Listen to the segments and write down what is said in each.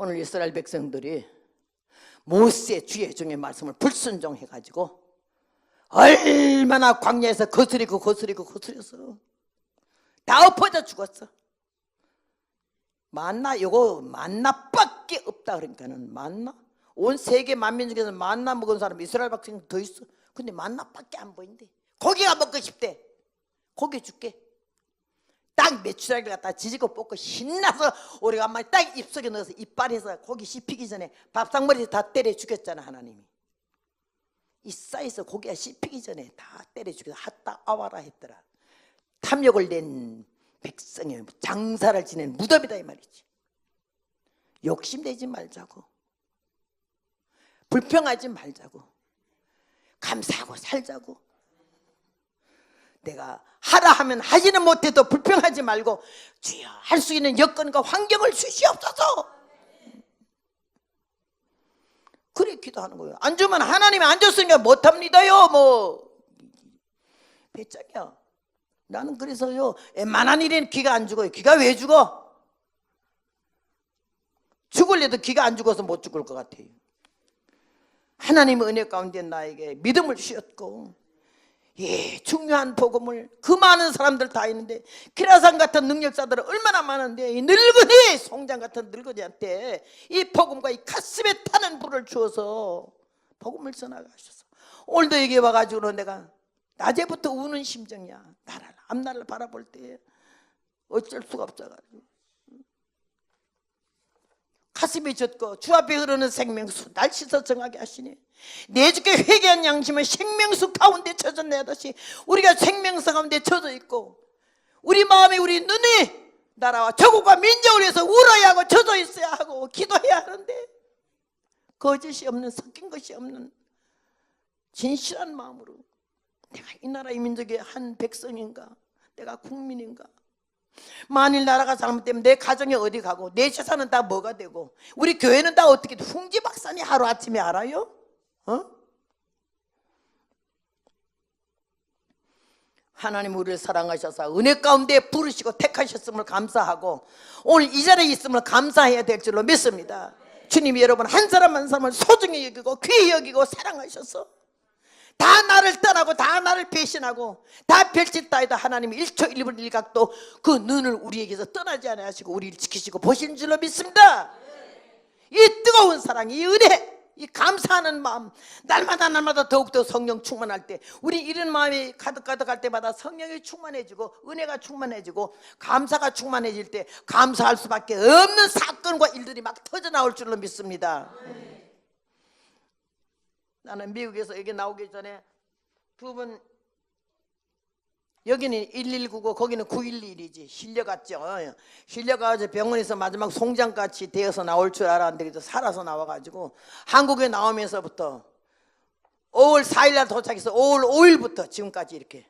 오늘 이스라엘 백성들이 모세 주의 중의 말씀을 불순종해 가지고 얼마나 광야에서 거스리고 거스리고 거스렸어. 다 엎어져 죽었어. 만나 요거 만나밖에 없다 그러니까는 만나 온 세계 만민 중에서 만나 먹은 사람 이스라엘 백성 더 있어. 근데 만나밖에 안 보인대. 고기가 먹고 싶대. 고기 줄게. 딱 메추라기를 갖다 지지고 볶고 신나서 마리 딱 입속에 넣어서 이빨에서 고기 씹히기 전에 밥상머리 다 때려 죽였잖아 하나님이. 이 사이에서 고기가 씹히기 전에 다 때려 죽여 핫다 아와라 했더라. 탐욕을 낸 백성의 장사를 지낸 무덤이다 이 말이지. 욕심내지 말자고. 불평하지 말자고. 감사하고 살자고. 내가 하라 하면 하지는 못해도 불평하지 말고 주여 할 수 있는 여건과 환경을 주시옵소서. 그래 기도하는 거예요. 안 주면 하나님이 안 줬으니까 못합니다요. 뭐 배짱이야. 나는 그래서요 웬만한 일에는 기가 안 죽어요. 기가 왜 죽어? 죽을래도 기가 안 죽어서 못 죽을 것 같아요. 하나님의 은혜 가운데 나에게 믿음을 주셨고 예, 중요한 복음을 그 많은 사람들 다 있는데 기라산 같은 능력자들은 얼마나 많은데 이 늙은이 송장 같은 늙은이한테 이 복음과 이 가슴에 타는 불을 주어서 복음을 전하가셔서 오늘도 여기 와가지고 내가 낮에부터 우는 심정이야. 나를 앞날을 바라볼 때 어쩔 수가 없어가지고. 가슴이 젖고 주 앞에 흐르는 생명수 날 씻어 정하게 하시니 내 주께 회개한 양심은 생명수 가운데 하듯이 우리가 생명수 가운데 젖어 있고 우리 마음에 우리 눈이 나라와 조국과 민족을 위해서 울어야 하고 젖어 있어야 하고 기도해야 하는데 거짓이 없는 섞인 것이 없는 진실한 마음으로 내가 이 나라 이 민족의 한 백성인가 내가 국민인가 만일 나라가 잘못되면 내 가정이 어디 가고 내 재산은 다 뭐가 되고 우리 교회는 다 어떻게 돼? 풍지박산이 하루아침에 알아요? 어? 하나님 우리를 사랑하셔서 은혜 가운데 부르시고 택하셨음을 감사하고 오늘 이 자리에 있음을 감사해야 될 줄로 믿습니다. 주님이 여러분 한 사람 한 사람을 소중히 여기고 귀히 여기고 사랑하셔서 다 나를 떠나고 다 나를 배신하고 다 별짓 다이다 하나님이 1초 1분 1각도 그 눈을 우리에게서 떠나지 않아 하시고 우리를 지키시고 보시는 줄로 믿습니다. 이 뜨거운 사랑 이 은혜 이 감사하는 마음 날마다 날마다 더욱더 성령 충만할 때 우리 이런 마음이 가득가득할 때마다 성령이 충만해지고 은혜가 충만해지고 감사가 충만해질 때 감사할 수밖에 없는 사건과 일들이 막 터져 나올 줄로 믿습니다. 나는 미국에서 여기 나오기 전에 두분 여기는 119고 거기는 911이지 실려갔죠 실려가서 병원에서 마지막 송장같이 되어서 나올 줄 알았는데 그래서 살아서 나와가지고 한국에 나오면서부터 5월 4일날 도착해서 5월 5일부터 지금까지 이렇게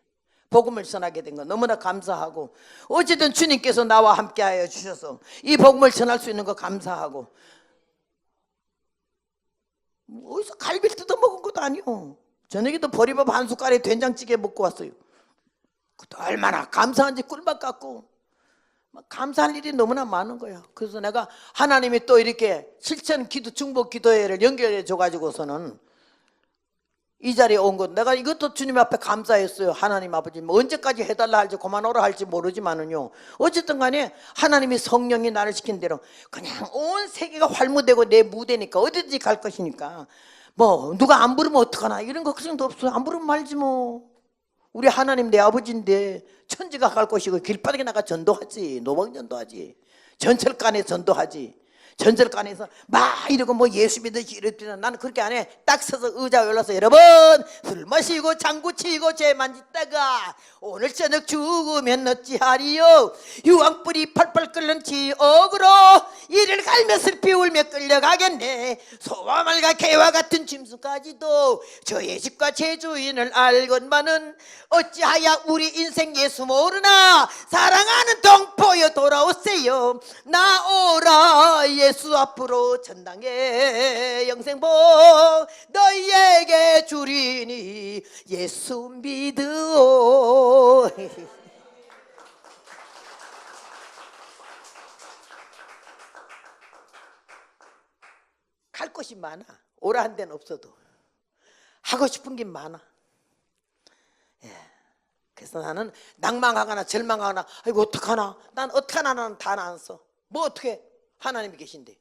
복음을 전하게 된 거 너무나 감사하고 어쨌든 주님께서 나와 함께하여 주셔서 이 복음을 전할 수 있는 거 감사하고 뭐 어디서 갈비를 뜯어 먹은 것도 아니요. 저녁에도 보리밥 한 숟갈에 된장찌개 먹고 왔어요. 그것도 얼마나 감사한지 꿀맛 같고 막 감사할 일이 너무나 많은 거예요. 그래서 내가 하나님이 또 이렇게 실천 기도 중복 기도회를 연결해 줘 가지고서는 이 자리에 온 것 내가 이것도 주님 앞에 감사했어요. 하나님 아버지 뭐 언제까지 해달라 할지 그만오라 할지 모르지만은요. 어쨌든 간에 하나님이 성령이 나를 시킨 대로 그냥 온 세계가 활무되고 내 무대니까 어디든지 갈 것이니까 뭐 누가 안 부르면 어떡하나? 이런 걱정도 없어요. 안 부르면 말지 뭐 우리 하나님 내 아버지인데 천지가 갈 것이고 길바닥에 나가 전도하지 노방 전도하지 전철간에 전도하지 전절간에서 막 이러고 뭐 예수 믿듯이 이랬더니 나는 그렇게 안 해. 딱 서서 의자에 올라서 여러분 술 마시고 장구 치고 죄 만짓다가 오늘 저녁 죽으면 어찌하리요? 유황불이 팔팔 끓는 지옥으로 이를 갈며 슬피 울며 끌려가겠네. 소화말과 개와 같은 짐승까지도 저의 집과 제 주인을 알건만은 어찌하여 우리 인생 예수 모르나? 사랑하는 동포여 돌아오세요. 나오라 예수 앞으로 전당에 영생복 너희에게 주리니 예수 믿으오 갈 곳이 많아. 오라 한 데는 없어도 하고 싶은 게 많아. 예. 그래서 나는 낭망하거나 절망하거나 아이고 어떡하나 난 어떡하나 나는 다 나왔어. 뭐 어떻게 하나님이 계신데.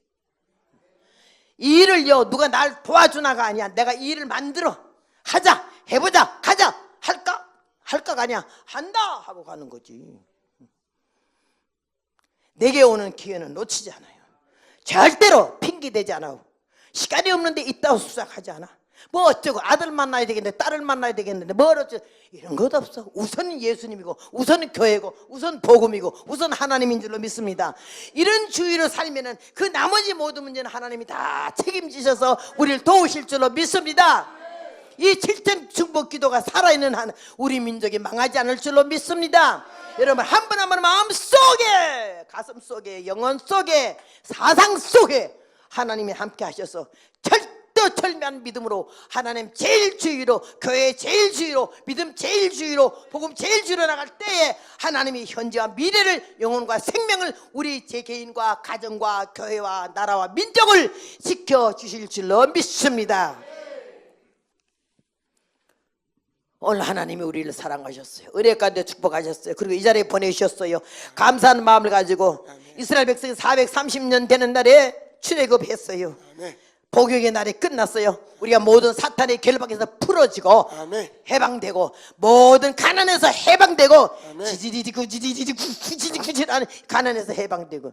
이 일을요 누가 날 도와주나가 아니야. 내가 이 일을 만들어 하자 해보자 가자 할까 할까가 아니야 한다 하고 가는 거지. 내게 오는 기회는 놓치지 않아요. 절대로 핑계대지 않아. 시간이 없는데 있다고 수작하지 않아. 뭐 어쩌고 아들 만나야 되겠는데 딸을 만나야 되겠는데 뭘 어쩌 이런 것 없어. 우선은 예수님이고 우선은 교회고 우선 복음이고 우선 하나님인 줄로 믿습니다. 이런 주의로 살면 은 그 나머지 모든 문제는 하나님이 다 책임지셔서 우리를 도우실 줄로 믿습니다. 이 칠천 중복 기도가 살아있는 한 우리 민족이 망하지 않을 줄로 믿습니다. 여러분 한분한분 마음 속에 가슴 속에 영혼 속에 사상 속에 하나님이 함께 하셔서 철도철미한 믿음으로 하나님 제일 주의로 교회 제일 주의로 믿음 제일 주의로 복음 제일 주의로 나갈 때에 하나님이 현재와 미래를 영혼과 생명을 우리 제 개인과 가정과 교회와 나라와 민족을 지켜 주실 줄로 믿습니다. 오늘 하나님이 우리를 사랑하셨어요. 은혜 가운데 축복하셨어요. 그리고 이 자리에 보내주셨어요. 감사한 마음을 가지고 이스라엘 백성이 430년 되는 날에 출애굽했어요. 복역의 날이 끝났어요. 우리가 모든 사탄의 결박에서 풀어지고 아멘. 해방되고 모든 가난에서 해방되고 아멘. 지지지구 지지지구 지지지구지라는 가난에서 해방되고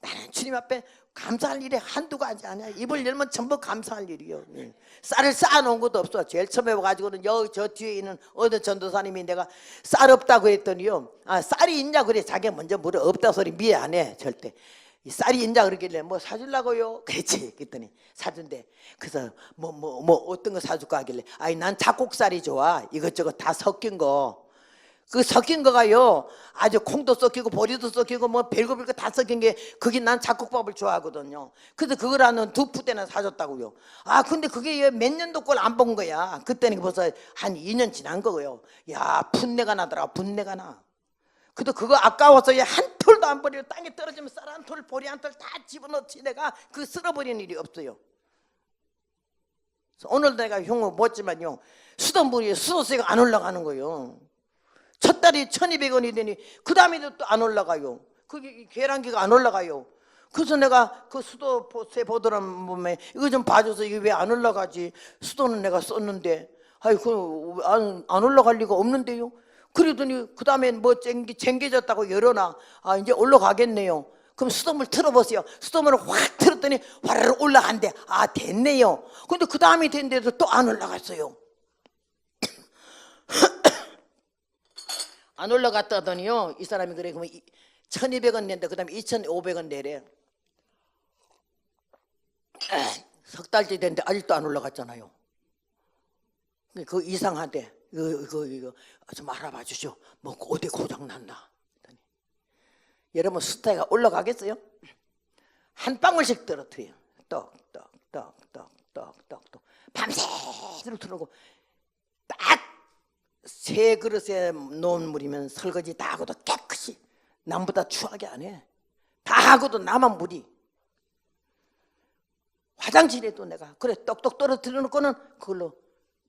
나는 주님 앞에 감사할 일이 한두가 아니야. 입을 열면 전부 감사할 일이요. 예. 쌀을 쌓아놓은 것도 없어. 제일 처음에 와가지고는 여기 저 뒤에 있는 어느 전도사님이 내가 쌀 없다고 했더니요. 아 쌀이 있냐 그래. 자기가 먼저 물어 없다 소리 미애 안 해. 절대. 이 쌀이 있냐 그러길래 뭐 사주려고요. 그랬지. 그랬더니 사준대. 그래서 뭐 뭐 뭐 어떤 거 사줄까 하길래 아니 난 작곡쌀이 좋아. 이것저것 다 섞인 거. 그 섞인 거가요 아주 콩도 섞이고 보리도 섞이고 뭐 별거 별거 다 섞인 게 그게 난 잡곡밥을 좋아하거든요 그래서 그거라는 두 푸대나 사줬다고요 아 근데 그게 몇 년도 걸 안 본 거야 그때는 벌써 한 2년 지난 거고요 야 분내가 나더라 분내가 나 그래도 그거 아까워서 한 톨도 안 버리고 땅에 떨어지면 쌀 한 톨, 보리 한 톨 다 집어넣지 내가 그 쓸어버리는 일이 없어요 오늘 내가 흉을 못지만요 수돗물이 수도세가 안 올라가는 거예요 첫 달이 1200원이 되니 그 다음에도 또 안 올라가요. 그게 계란기가 안 올라가요. 그래서 내가 그 수도세 보더란 몸에 이거 좀 봐줘서 이게 왜 안 올라가지? 수도는 내가 썼는데 아이 그안 안 올라갈 리가 없는데요. 그러더니 그 다음에 뭐 쟁기, 쟁겨졌다고 열어놔. 아 이제 올라가겠네요. 그럼 수돗물 틀어보세요. 수돗물을 확 틀었더니 화르르 올라간대. 아 됐네요. 근데 그 다음이 됐는데도 또 안 올라갔어요. 안 올라갔다더니요. 이 사람이 그래 그러면 1200원 낸다. 그 다음에 2500원 내래. 석 달째 됐는데 아직도 안 올라갔잖아요. 그 이상한데 이거 이거 이거 좀 알아봐 주죠. 뭐 어디 고장 났나? 그랬더니 여러분 스타가 올라가겠어요? 한 방울씩 떨어뜨려요. 떡 떡 떡 떡 떡 떡 떡 밤새도록 들어오고 딱 세 그릇에 놓은 물이면 설거지 다 하고도 깨끗이 남보다 추하게 안 해. 다 하고도 나만 물이. 화장실에도 내가 그래 똑똑 떨어뜨려 놓고는 그걸로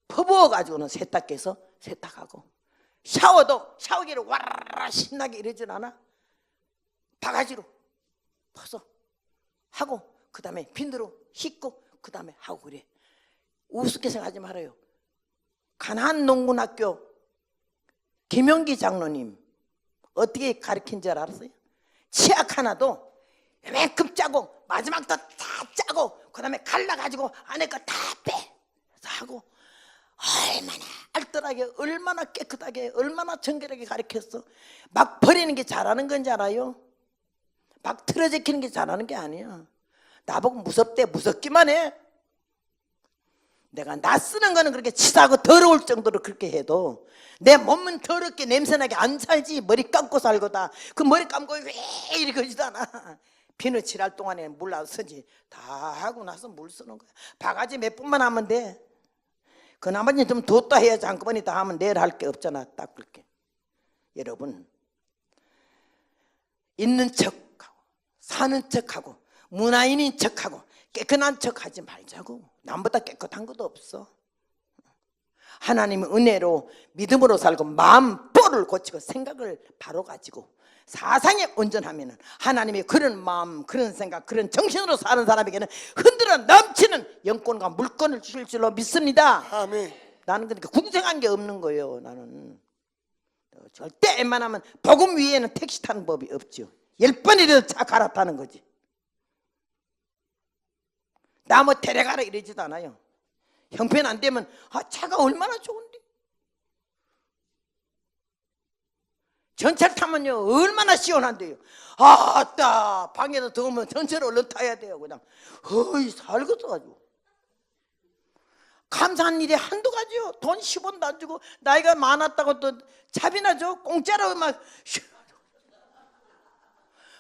퍼부어 가지고는 세탁기에서 세탁하고 샤워도 샤워기를 와라라 신나게 이러진 않아. 바가지로 퍼서 하고 그 다음에 빈대로 씻고 그 다음에 하고 그래. 우습게 생각하지 말아요. 가난 농군학교 김용기 장로님 어떻게 가르친 줄 알았어요? 치약 하나도 이만큼 짜고 마지막도 다 짜고 그 다음에 갈라가지고 안에 거 다 빼. 하고 얼마나 알뜰하게 얼마나 깨끗하게 얼마나 정결하게 가르쳤어. 막 버리는 게 잘하는 건지 알아요? 막 틀어제키는 게 잘하는 게 아니야. 나보고 무섭대 무섭기만 해. 내가 나 쓰는 거는 그렇게 치사하고 더러울 정도로 그렇게 해도 내 몸은 더럽게 냄새나게 안 살지 머리 감고 살거다 그 머리 감고 왜 이렇게 하지도 않아 비누 칠할 동안에 물 안 쓰지 다 하고 나서 물 쓰는 거야 바가지 몇 분만 하면 돼 그 나머지 좀 뒀다 해야지 한꺼번에 다 하면 내일 할 게 없잖아. 닦을게. 여러분 있는 척하고 사는 척하고 문화인인 척하고 깨끗한 척하지 말자고. 남보다 깨끗한 것도 없어. 하나님의 은혜로 믿음으로 살고 마음 뽀를 고치고 생각을 바로 가지고 사상에 온전하면 하나님의 그런 마음 그런 생각 그런 정신으로 사는 사람에게는 흔들어 넘치는 영권과 물권을 주실 줄로 믿습니다 아멘. 나는 그러니까 궁생한 게 없는 거예요. 나는 어, 절대 웬만하면 복음 위에는 택시 타는 법이 없죠. 열 번이라도 차 갈아타는 거지. 나 뭐 데려가라 이러지도 않아요. 형편 안 되면 아 차가 얼마나 좋은 데. 전철 타면요 얼마나 시원한데요. 아따 방에서 더우면 전철 얼른 타야 돼요. 그냥 어이 살겠어 가지고. 감사한 일이 한두 가지요. 돈 10원도 안 주고 나이가 많았다고 또 차비나 줘. 공짜로 막.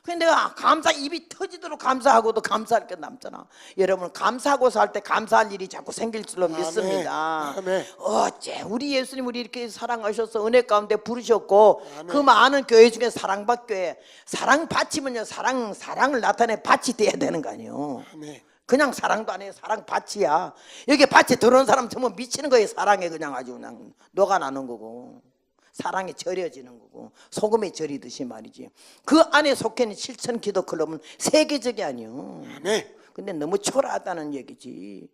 쉬. 근데 내가 감사 입이 터지도록 감사하고도 감사할 게 남잖아. 여러분 감사하고 살 때 감사할 일이 자꾸 생길 줄로 믿습니다. 아멘. 어째 우리 예수님 우리 이렇게 사랑하셔서 은혜 가운데 부르셨고 아멘. 그 많은 교회 중에 사랑받 교회 사랑 받치면요 사랑 사랑을 나타내 밭이 돼야 되는 거 아니에요. 아멘. 그냥 사랑도 아니에요. 사랑 밭이야. 여기 밭에 들어온 사람 전부 미치는 거예요. 사랑에 그냥 아주 그냥 녹아나는 거고. 사랑에 절여지는 거고. 소금에 절이듯이 말이지. 그 안에 속해 있는 실천 기도 클럽은 세계적이 아니요. 아멘. 근데 너무 초라하다는 얘기지.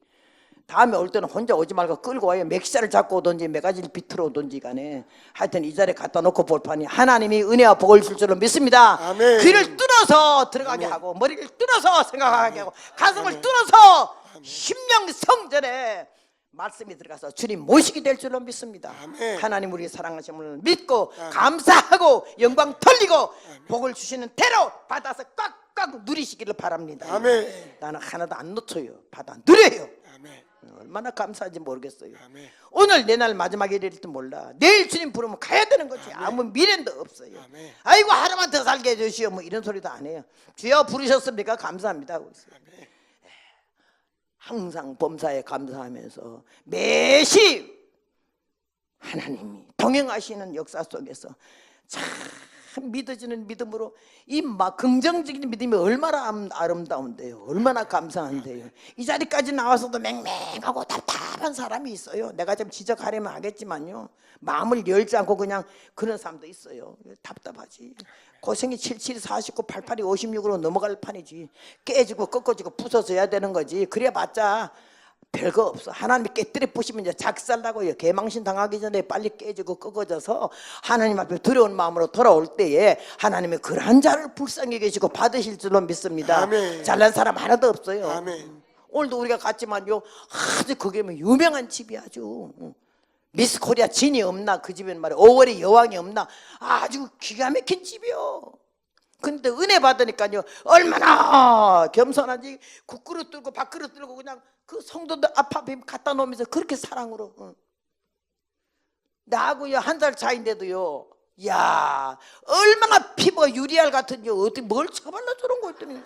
다음에 올 때는 혼자 오지 말고 끌고 와요. 맥시자를 잡고 오든지 메가지를 비틀어 오든지 간에 하여튼 이 자리에 갖다 놓고 볼 판이 하나님이 은혜와 복을 줄 줄로 믿습니다. 아멘. 귀를 뚫어서 들어가게 하고 머리를 뚫어서 생각하게 하고 가슴을 뚫어서 심령 성전에 말씀이 들어가서 주님 모시게 될 줄로 믿습니다. 아멘. 하나님 우리 사랑하심을 믿고 감사하고 영광 돌리고 복을 주시는 대로 받아서 꽉꽉 누리시기를 바랍니다. 아멘. 나는 하나도 안 놓쳐요. 받아 누려요. 아멘. 얼마나 감사한지 모르겠어요. 아멘. 오늘 내 날 마지막 일일지 몰라. 내일 주님 부르면 가야 되는 거지. 아무 미련도 없어요. 아멘. 아이고 하루만 더 살게 해주시오. 뭐 이런 소리도 안 해요. 주여 부르셨습니까? 감사합니다. 하고 있어요. 아멘. 항상 범사에 감사하면서 매시 하나님이 동행하시는 역사 속에서 참 믿어지는 믿음으로 이 막 긍정적인 믿음이 얼마나 암- 아름다운데요. 얼마나 감사한데요. 이 자리까지 나와서도 맹맹하고 답답한 사람이 있어요. 내가 좀 지적하려면 하겠지만요. 마음을 열지 않고 그냥 그런 사람도 있어요. 답답하지. 고생이 77, 49, 88이 56으로 넘어갈 판이지. 깨지고 꺾어지고 부서져야 되는 거지. 그래 봤자 별거 없어. 하나님이 깨뜨려 부시면 이제 작살나고요. 개망신 당하기 전에 빨리 깨지고 꺾어져서 하나님 앞에 두려운 마음으로 돌아올 때에 하나님의 그러한 자를 불쌍히 계시고 받으실 줄로 믿습니다. 아멘. 잘난 사람 하나도 없어요. 아멘. 오늘도 우리가 갔지만요. 아주 그게 뭐 유명한 집이 아주 어. 미스 코리아 진이 없나 그 집엔 말이야. 5월의 여왕이 없나 아주 기가 막힌 집이요. 근데 은혜 받으니까요 얼마나 겸손한지 국그릇 들고 밥그릇 들고 그냥 그 성도들 앞 앞에 갖다 놓으면서 그렇게 사랑으로 어. 나하고요 한 살 차인데도요 야 얼마나 피부가 유리알 같은 요 어떻게 뭘 처발라 저런 거 했더니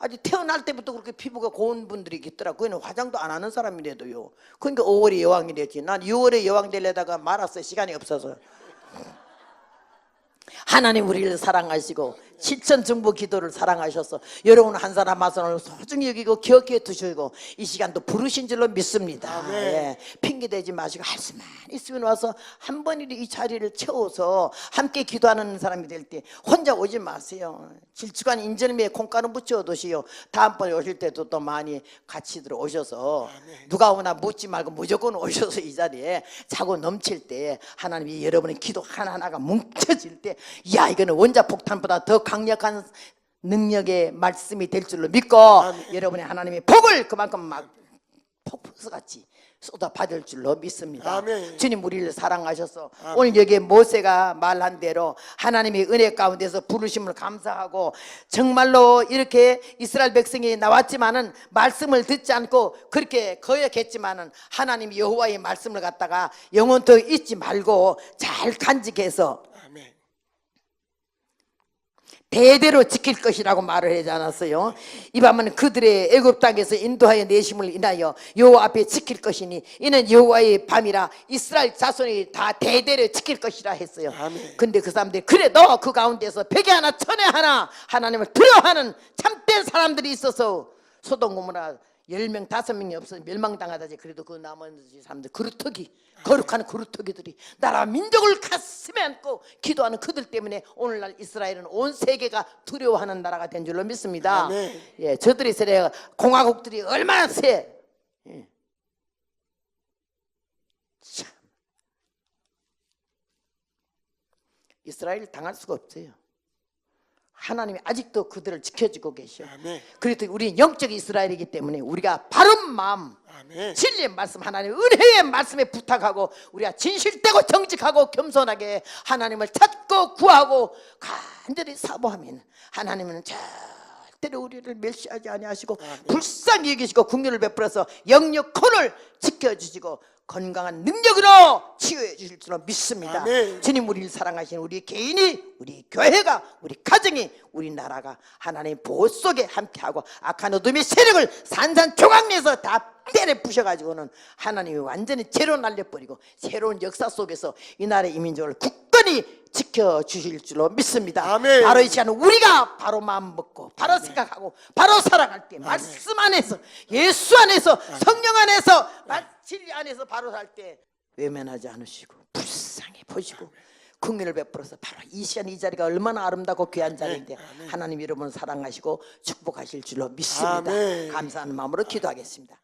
아주 태어날 때부터 그렇게 피부가 고운 분들이 있더라. 그는 화장도 안 하는 사람이래도요. 그러니까 5월의 여왕이랬지. 난 6월의 여왕 되려다가 말았어요. 시간이 없어서. 하나님 우리를 사랑하시고 실천 정부 기도를 사랑하셔서 여러분 한 사람 한 사람을 소중히 여기고 기억해 두시고 이 시간도 부르신 줄로 믿습니다. 아멘. 예. 핑계 대지 마시고 할 수만 있으면 와서 한 번이라도 이 자리를 채워서 함께 기도하는 사람이 될 때 혼자 오지 마세요. 질주간 인절미에 콩가루 묻혀 두시오. 다음번에 오실 때도 또 많이 같이 들어오셔서 누가 오나 묻지 말고 무조건 오셔서 이 자리에 자고 넘칠 때 하나님이 여러분의 기도 하나하나가 뭉쳐질 때 야 이거는 원자 폭탄보다 더 강력한 능력의 말씀이 될 줄로 믿고 여러분의 하나님의 복을 그만큼 막 폭포수같이 쏟아 받을 줄로 믿습니다. 아멘. 주님 우리를 사랑하셔서 오늘 여기에 모세가 말한 대로 하나님의 은혜 가운데서 부르심을 감사하고 정말로 이렇게 이스라엘 백성이 나왔지만은 말씀을 듣지 않고 그렇게 거역했지만은 하나님 여호와의 말씀을 갖다가 영원토록 잊지 말고 잘 간직해서 아멘. 대대로 지킬 것이라고 말을 하지 않았어요. 이 밤은 그들의 애굽 땅에서 인도하여 내심을 인하여 여호와 앞에 지킬 것이니 이는 여호와의 밤이라 이스라엘 자손이 다 대대로 지킬 것이라 했어요. 아멘. 근데 그 사람들이 그래 너그 가운데서 백에 하나 천에 하나 하나님을 두려워하는 참된 사람들이 있어서 소돔 고모라 열명 다섯 명이 없어 멸망당하다지 그래도 그 나머지 사람들 그루터기 거룩한 그루터기들이 나라 민족을 가슴에 안고 기도하는 그들 때문에 오늘날 이스라엘은 온 세계가 두려워하는 나라가 된 줄로 믿습니다. 아멘. 예, 저들이 세례가 공화국들이 얼마나 세. 예. 참. 이스라엘 당할 수가 없어요. 하나님이 아직도 그들을 지켜주고 계셔. 아멘. 그래도 우리 영적 이스라엘이기 때문에 우리가 바른 마음, 아멘. 진리의 말씀 하나님 은혜의 말씀에 부탁하고 우리가 진실되고 정직하고 겸손하게 하나님을 찾고 구하고 간절히 사모하면 하나님은 절대로 우리를 멸시하지 아니하시고 불쌍히 여기시고 국률을 베풀어서 영역혼을 지켜주시고 건강한 능력으로 치유해 주실 줄로 믿습니다. 아멘. 주님 우리를 사랑하시는 우리 개인이 우리 교회가 우리 가정이 우리 나라가 하나님의 보호 속에 함께하고 악한 어둠의 세력을 산산조각내서 다 때려 부셔가지고는 하나님이 완전히 제로 날려버리고 새로운 역사 속에서 이 나라의 이민족을 굳건히 지켜주실 줄로 믿습니다. 아멘. 바로 이 시간 우리가 바로 마음 먹고 바로 생각하고 바로 살아갈 때 말씀 안에서 예수 안에서 성령 안에서 말- 진리 안에서 바로 살 때 외면하지 않으시고 불쌍히 보시고 국민을 베풀어서 바로 이 시간 이 자리가 얼마나 아름답고 귀한 자리인데 하나님 여러분 사랑하시고 축복하실 줄로 믿습니다. 아멘. 감사하는 마음으로 기도하겠습니다